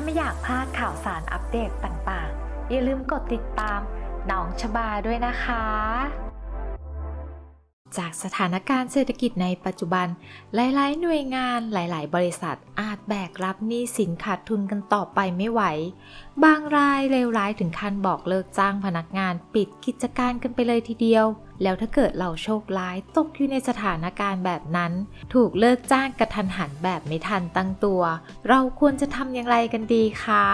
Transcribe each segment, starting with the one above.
าไม่อยากพลาดข่าวสารอัปเดตต่างๆ อย่าลืมกดติดตามน้องชบาด้วยนะคะ จากสถานการณ์เศรษฐกิจในปัจจุบัน หลายๆ หน่วยงานหลาย ๆ บริษัทอาจแบกรับหนี้สินขาดทุนกันต่อไปไม่ไหว บางรายเลวร้ายถึงขั้นบอกเลิกจ้างพนักงานปิดกิจการกันไปเลยทีเดียว แล้วถ้าเกิดเราโชคร้ายตกอยู่ในสถานการณ์แบบนั้น ถูกเลิกจ้างกระทันหันแบบไม่ทันตั้งตัว เราควรจะทำอย่างไรกันดีคะ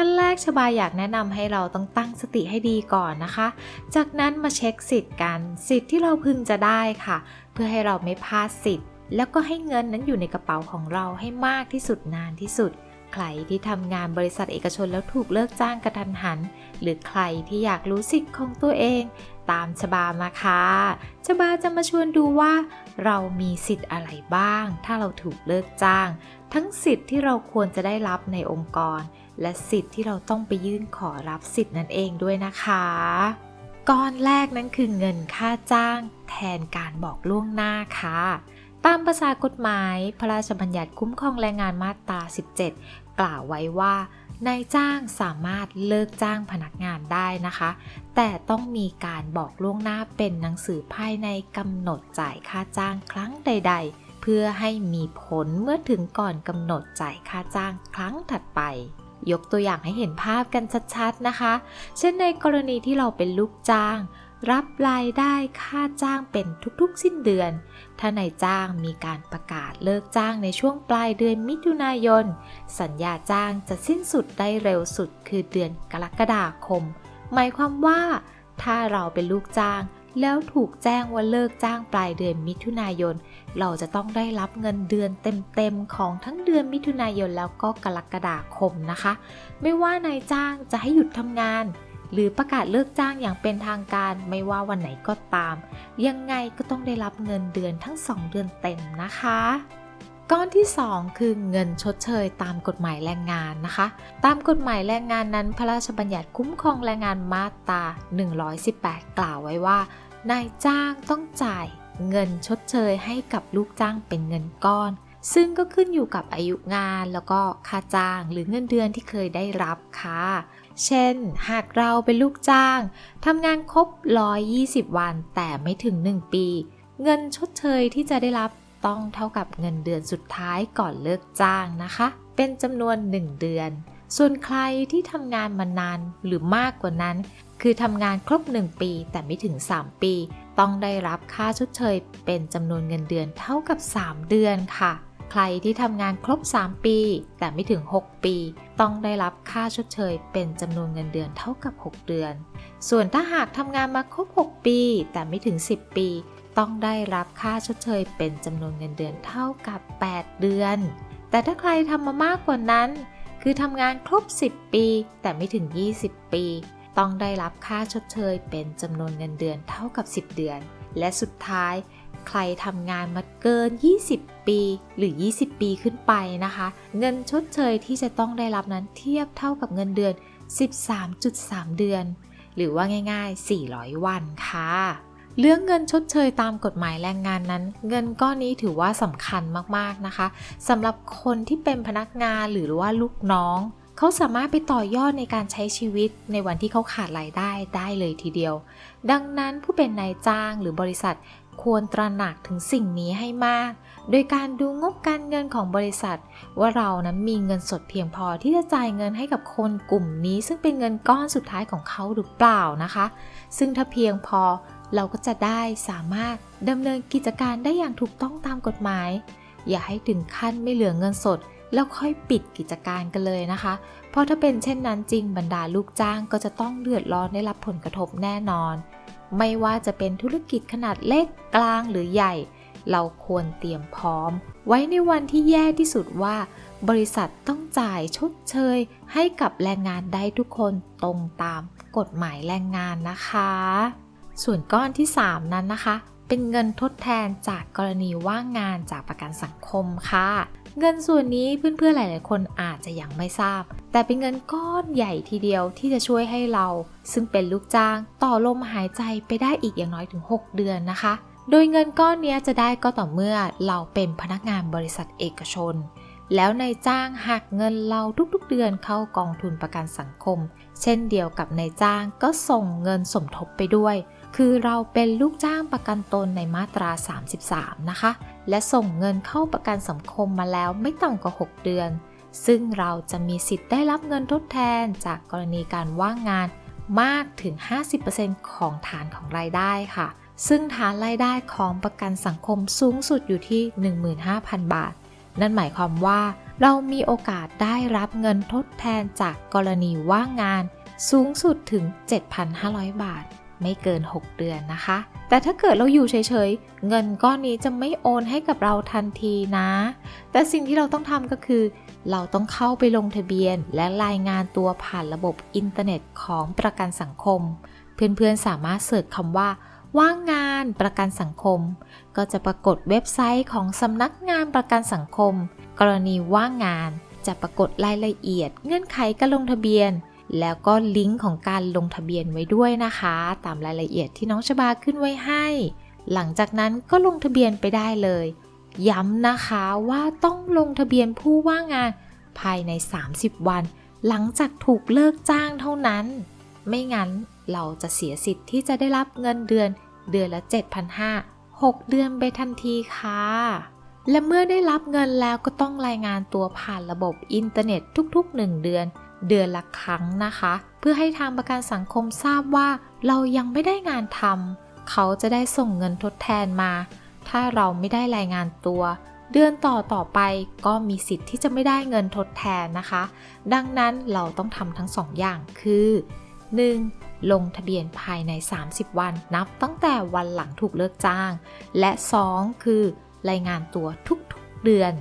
ขั้นแรกชบาอยากแนะนำให้เราต้องตั้งสติให้ดีก่อนนะคะ จากนั้นมาเช็คสิทธิ์กัน สิทธิ์ที่เราพึงจะได้ค่ะ เพื่อให้เราไม่พลาดสิทธิ์ แล้วก็ให้เงินนั้นอยู่ในกระเป๋าของเราให้มากที่สุดนานที่สุด ใครที่ทำงานบริษัทเอกชนแล้วถูกเลิกจ้างกระทันหัน หรือใครที่อยากรู้สิทธิ์ของตัวเอง ตามชบามาค่ะชบาจะมาชวนดูว่า เรามีสิทธิ์อะไรบ้าง ถ้าเราถูกเลิกจ้าง ทั้งสิทธิ์ที่เราควรจะได้รับในองค์กร และสิทธิ์ที่เราต้องไปยื่นขอรับสิทธิ์นั่นเองด้วยนะคะก้อนแรกนั้นคือเงินค่าจ้าง แทนการบอกล่วงหน้าค่ะ ตามภาษากฎหมาย พระราชบัญญัติคุ้มครองแรงงานมาตรา 17 กล่าวไว้ว่า นายจ้างสามารถเลิกจ้างพนักงานได้นะคะ แต่ต้องมีการบอกล่วงหน้าเป็นหนังสือภายในกำหนดจ่ายค่าจ้างครั้งใด ๆ เพื่อให้มีผลเมื่อถึงก่อนกำหนดจ่ายค่าจ้างครั้งถัดไป ยกตัวอย่างให้เห็นภาพกันชัดๆนะคะ เช่นในกรณีที่เราเป็นลูกจ้าง รับรายได้ค่าจ้างเป็นทุกๆ สิ้นเดือน ถ้านายจ้างมีการประกาศเลิกจ้างในช่วงปลายเดือนมิถุนายน สัญญาจ้างจะสิ้นสุดได้เร็วสุดคือเดือนกรกฎาคม หมายความว่า ถ้าเราเป็นลูกจ้างแล้วถูกแจ้งว่าเลิกจ้างปลายเดือนมิถุนายน เราจะต้องได้รับเงินเดือนเต็มๆของทั้งเดือนมิถุนายนแล้วก็กรกฎาคมนะคะ ไม่ว่านายจ้างจะให้หยุดทำงาน หรือประกาศเลิกจ้างอย่างเป็นทางการไม่ว่าวันไหนก็ตาม ยังไงก็ต้องได้รับเงินเดือนทั้ง 2 เดือนเต็มนะคะ ก้อนที่ 2 คือเงินชดเชยตามกฎหมายแรงงานนะคะ ตามกฎหมายแรงงานนั้น พระราชบัญญัติคุ้มครองแรงงานมาตรา 118 กล่าวไว้ว่า นายจ้างต้องจ่ายเงินชดเชยให้กับลูกจ้างเป็นเงินก้อน ซึ่งก็ขึ้นอยู่กับอายุงานแล้วก็ค่าจ้างหรือเงินเดือนที่เคยได้รับค่ะ เช่น หากเราเป็นลูกจ้างทำงานครบ 120 วันแต่ไม่ถึง 1 ปี เงินชดเชยที่จะได้รับต้องเท่ากับเงินเดือนสุดท้ายก่อนเลิกจ้างนะคะ เป็นจำนวน 1 เดือน ส่วนใครที่ทำงานมานานหรือมากกว่านั้น คือทำงานครบ 1 ปีแต่ไม่ถึง 3 ปี ต้องได้รับค่าชดเชย เป็นจำนวนเงินเดือนเท่ากับ 3 เดือนค่ะ ใครที่ทำงานครบ 3 ปี แต่ไม่ถึง 6 ปี ต้องได้รับค่าชดเชย เป็นจำนวนเงินเดือนเท่ากับ 6 เดือน ส่วนถ้าหากทำงานมาครบ 6 ปี แต่ไม่ถึง 10 ปี ต้องได้รับค่าชดเชย เป็นจำนวนเงินเดือนเท่ากับ 8 เดือน แต่ถ้าใครทำมามากกว่านั้น คือทำงานครบ 10 ปี แต่ไม่ถึง 20 ปี ต้องได้รับค่าชดเชย เป็นจำนวนเงินเดือนเท่ากับ 10 เดือน และสุดท้าย ใครทำงานมาเกิน 20 ปีหรือ 20 ปีขึ้นไปนะคะ เงินชดเชยที่จะต้องได้รับนั้นเทียบเท่ากับเงินเดือน 13.3 เดือน หรือว่าง่ายๆ 400 วันค่ะเรื่องเงินชดเชยตามกฎหมายแรงงานนั้น เงินก้อนนี้ถือว่าสำคัญมากๆนะคะสำหรับคนที่เป็นพนักงานหรือว่าลูกน้อง เขาสามารถไปต่อยอดในการใช้ชีวิตในวันที่เขาขาดรายได้ได้เลยทีเดียว ดังนั้นผู้เป็นนายจ้างหรือบริษัท ควรตระหนักถึงสิ่งนี้ให้มาก โดยการดูงบการเงินของบริษัท ว่าเรานั้นมีเงินสดเพียงพอที่จะจ่ายเงินให้กับคนกลุ่มนี้ ซึ่งเป็นเงินก้อนสุดท้ายของเขาหรือเปล่านะคะ ซึ่งถ้าเพียงพอเราก็จะได้สามารถดำเนินกิจการได้อย่างถูกต้องตามกฎหมาย อย่าให้ถึงขั้นไม่เหลือเงินสด แล้วค่อยปิดกิจการกันเลยนะคะ เพราะถ้าเป็นเช่นนั้นจริงบรรดาลูกจ้างก็จะต้องเดือดร้อนได้รับผลกระทบแน่นอน ไม่ว่าจะเป็นธุรกิจขนาดเล็กกลางหรือใหญ่ เราควรเตรียมพร้อม ไว้ในวันที่แย่ที่สุดว่า บริษัทต้องจ่ายชดเชย ให้กับแรงงานได้ทุกคนตรงตามกฎหมายแรงงานนะคะ ส่วนก้อนที่ 3 นั้นนะคะ เป็นเงินทดแทนจากกรณีว่างงานจากประกันสังคมค่ะ เงินส่วนนี้เพื่อนๆหลาย ๆ คนอาจจะยังไม่ทราบ แต่เป็นเงินก้อนใหญ่ทีเดียวที่จะช่วยให้เรา ซึ่งเป็นลูกจ้างต่อลมหายใจไปได้อีกอย่างน้อยถึง 6 เดือนนะคะ โดยเงินก้อนนี้จะได้ก็ต่อเมื่อเราเป็นพนักงานบริษัทเอกชน แล้วนายจ้างหักเงินเราทุกๆเดือนเข้ากองทุนประกันสังคม เช่นเดียวกับนายจ้างก็ส่งเงินสมทบไปด้วย คือเราเป็นลูกจ้างประกันตนในมาตรา 33 นะคะ และส่งเงินเข้าประกันสังคมมาแล้วไม่ต่ำกว่า 6 เดือน ซึ่งเราจะมีสิทธิ์ได้รับเงินทดแทนจากกรณีการว่างงานมากถึง 50%ของฐานของรายได้ค่ะ ซึ่งฐานรายได้ของประกันสังคมสูงสุดอยู่ที่ 15,000 บาท นั่นหมายความว่า เรามีโอกาสได้รับเงินทดแทนจากกรณีว่างงาน สูงสุดถึง 7,500 บาท ไม่เกิน 6 เดือนนะคะ แต่ถ้าเกิดเราอยู่เฉยๆ เงินก้อนนี้จะไม่โอนให้กับเราทันทีนะ แต่สิ่งที่เราต้องทำก็คือ เราต้องเข้าไปลงทะเบียน และรายงานตัวผ่านระบบอินเทอร์เน็ตของประกันสังคม เพื่อนๆสามารถเสิร์ชคำว่า ว่างงานประกันสังคม ก็จะปรากฏเว็บไซต์ของสำนักงานประกันสังคม กรณีว่างงาน จะปรากฏรายละเอียด เงื่อนไขการลงทะเบียน แล้วก็ลิงก์ของการลงทะเบียนไว้ด้วยนะคะ ตามรายละเอียดที่น้องชบาขึ้นไว้ให้ หลังจากนั้นก็ลงทะเบียนไปได้เลย ย้ำนะคะว่าต้องลงทะเบียนผู้ว่างงานภายใน 30 วัน หลังจากถูกเลิกจ้างเท่านั้น ไม่งั้นเราจะเสียสิทธิ์ที่จะได้รับเงินเดือนเดือนละ 7,500 6 เดือนไปทันทีค่ะ และเมื่อได้รับเงินแล้วก็ต้องรายงานตัวผ่านระบบอินเทอร์เน็ตทุก ๆ 1 เดือน เดือนละครั้งนะคะ เพื่อให้ทางประกันสังคมทราบว่า เรายังไม่ได้งานทำเขาจะได้ส่งเงินทดแทนมา ถ้าเราไม่ได้รายงานตัว เดือนต่อต่อไปก็มีสิทธิ์ที่จะไม่ได้เงินทดแทนนะคะ ดังนั้นเราต้องทำทั้งสองอย่างคือ 1. ลงทะเบียนภายใน 30 วันนับตั้งแต่วันหลังถูกเลิกจ้าง และ 2. คือ รายงานตัวทุกๆเดือน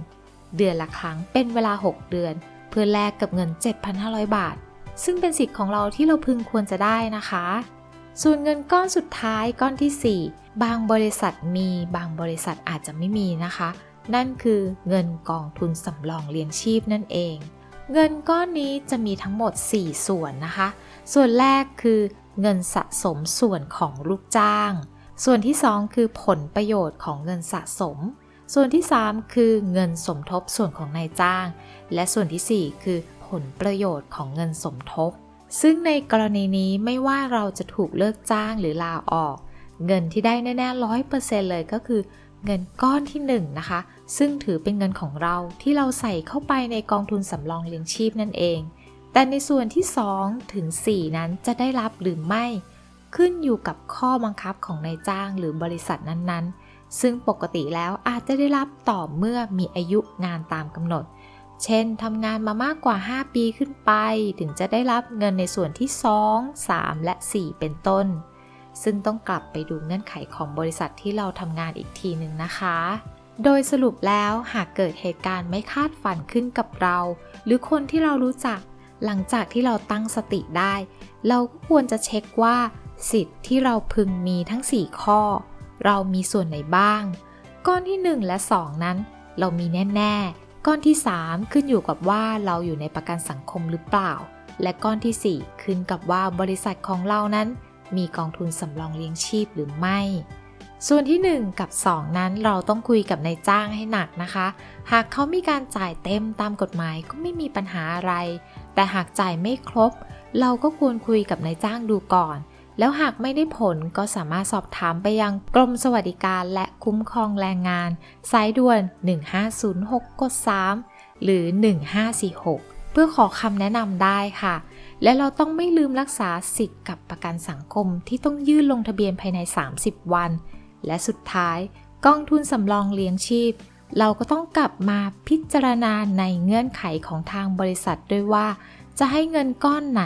เดือนละครั้งเป็นเวลา 6 เดือน เพื่อแลกกับเงิน 7,500 บาท ซึ่งเป็นสิทธิ์ของเราที่เราพึงควรจะได้นะคะ ส่วนเงินก้อนสุดท้ายก้อนที่ 4 บางบริษัทมีบางบริษัทอาจจะไม่มีนะคะ นั่นคือเงินกองทุนสำรองเลี้ยงชีพนั่นเอง เงินก้อนนี้จะมีทั้งหมด 4 ส่วนนะคะ ส่วนแรกคือเงินสะสมส่วนของลูกจ้าง ส่วนที่ 2 คือผลประโยชน์ของเงินสะสม ส่วนที่ 3 คือเงินสมทบส่วนของนายจ้าง และส่วนทีสี่4 คือผลประโยชน์ของเงินสมทบ ซึ่งในกรณีนี้ไม่ว่าเราจะถูกเลิกจ้างหรือลาออก เงินที่ได้แน่ๆร้อยเปอร์เซ็นต์เลยก็คือเงินก้อนที่1นนะคะ ซึ่งถือเป็นเงินของเราที่เราใส่เข้าไปในกองทุนสำรองเลี้ยงชีพนั่นเอง แต่ในส่วนที่2ถึง4นั้นจะได้รับหรือไม่ ขึ้นอยู่กับข้อบังคับของนายจ้างหรือบริษัทนั้นๆ ซึ่งปกติแล้วอาจจะได้รับต่อเมื่อมีอายุงานตามกำหนด เช่นทำงานมามากกว่า 5 ปีขึ้นไป ถึงจะได้รับเงินในส่วนที่ 2 3 และ 4 เป็นต้น ซึ่งต้องกลับไปดูเงื่อนไขของบริษัทที่เราทำงานอีกทีหนึ่งนะคะ โดยสรุปแล้วหากเกิดเหตุการณ์ไม่คาดฝันขึ้นกับเรา หรือคนที่เรารู้จัก หลังจากที่เราตั้งสติได้ เราก็ควรจะเช็คว่า สิทธิ์ที่เราพึงมีทั้ง 4 ข้อ เรามีส่วนไหนบ้าง ก้อนที่ 1 และ 2 นั้น เรามีแน่ ๆ ก้อนที่ 3 ขึ้นอยู่กับว่าเราอยู่ในประกันสังคมหรือเปล่า และก้อนทีสี่ 4 ขึ้นกับว่าบริษัทของเรานั้น มีกองทุนสำรองเลี้ยงชีพหรือไม่ ส่วนที่ 1 กับ 2 นั้นเราต้องคุยกับนายจ้างให้หนักนะคะ หากเขามีการจ่ายเต็มตามกฎหมายก็ไม่มีปัญหาอะไร แต่หากจ่ายไม่ครบ เราก็ควรคุยกับนายจ้างดูก่อน แล้วหากไม่ได้ผลก็สามารถสอบถามไปยังกรมสวัสดิการและคุ้มครองแรงงาน สายด่วน 1506กด3หรือ 1546 เพื่อขอคำแนะนำได้ค่ะ และเราต้องไม่ลืมรักษาสิทธิ์กับประกันสังคมที่ต้องยื่นลงทะเบียนภายใน 30 วัน และสุดท้ายกองทุนสำรองเลี้ยงชีพ เราก็ต้องกลับมาพิจารณาในเงื่อนไขของทางบริษัทด้วยว่า จะให้เงินก้อนไหน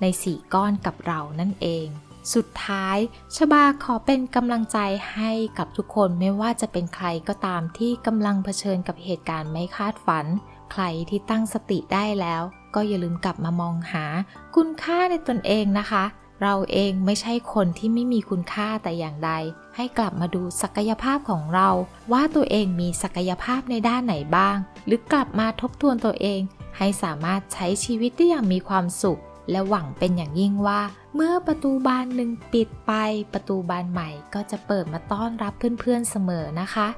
ใน4ก้อนกับเรานั่นเอง สุดท้ายชบาขอเป็นกำลังใจให้กับทุกคนไม่ว่าจะเป็นใครก็ตามที่กำลังเผชิญกับเหตุการณ์ไม่คาดฝัน ใครที่ตั้งสติได้แล้ว ก็อย่าลืมกลับมามองหา คุณค่าในตนเองนะคะ เราเองไม่ใช่คนที่ไม่มีคุณค่าแต่อย่างใด ให้กลับมาดูศักยภาพของเรา ว่าตัวเองมีศักยภาพในด้านไหนบ้าง หรือกลับมาทบทวนตัวเอง ให้สามารถใช้ชีวิตได้อย่างมีความสุข และหวังเป็นอย่างยิ่งว่า เมื่อประตูบานหนึ่งปิดไป ประตูบานใหม่ก็จะเปิดมาต้อนรับเพื่อนๆเสมอนะคะ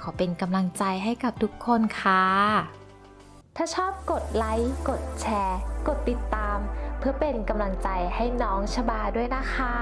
ขอเป็นกำลังใจให้กับทุกคนค่ะ ถ้าชอบกดไลค์กดแชร์ กดติดตาม เพื่อเป็นกำลังใจให้น้องชบาด้วยนะคะ